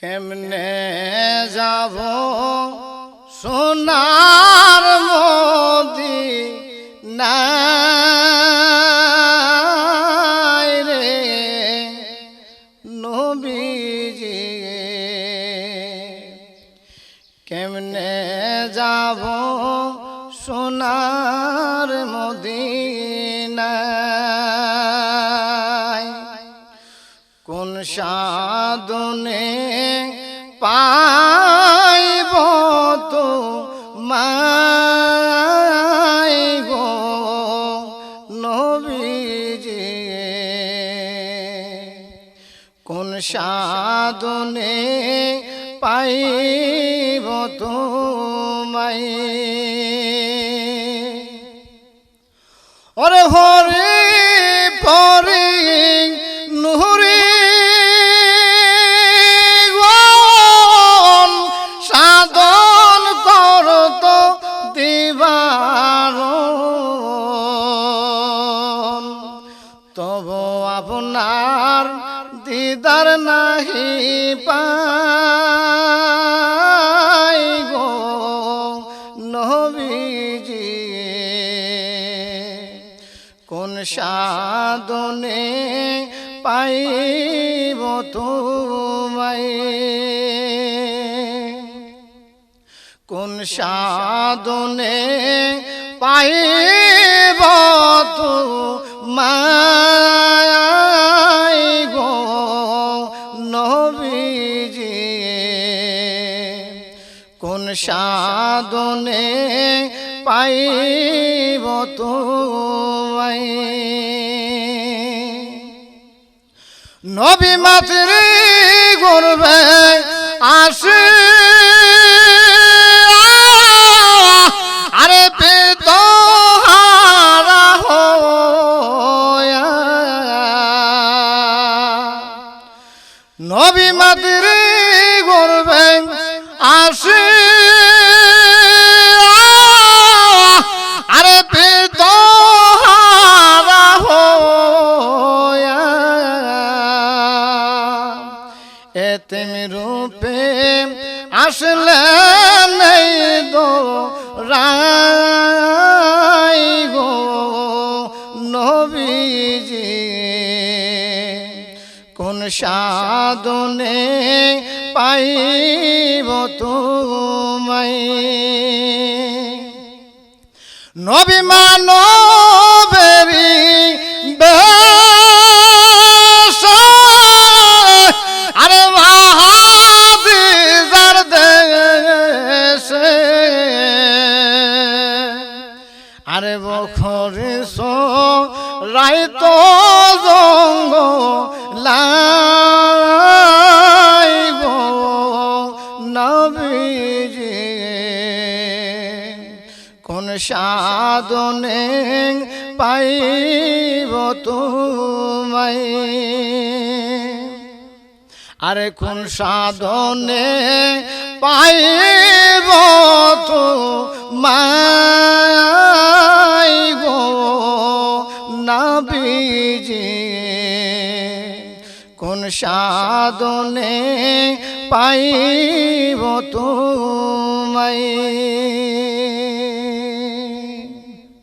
কেমনে যাব? সোনার মোদি রে নবীজি। কেমনে যাব? সোনার মদিনায়। কোন সাধনে পাইব তো মাইব নবীজি। কোন সাধনে পাইব তোমায় ওরে দিবার তব আপনার দিদার নাহি পাই গো নবীজি। কোন সাধনে পাইব তোমায়? কোন সাধনে পাইব তো মায় গো নবীজি। কোন সাধনে পাইব তোমায় নবী মাতৃ গর্বে আসে নবী মাতৃ গর্বে আসে। আরে পেত হারা রূপে আসলে কোন সাধনে পাইব তোমায়। নবী মানবেরি তো জঙ্গ লাইব নবীজি। কোন সাধনে পাইব তোমায়? আরে কোন সাধনে পাইব তো নাবিজি কোন সাধনে পাইব তোমায়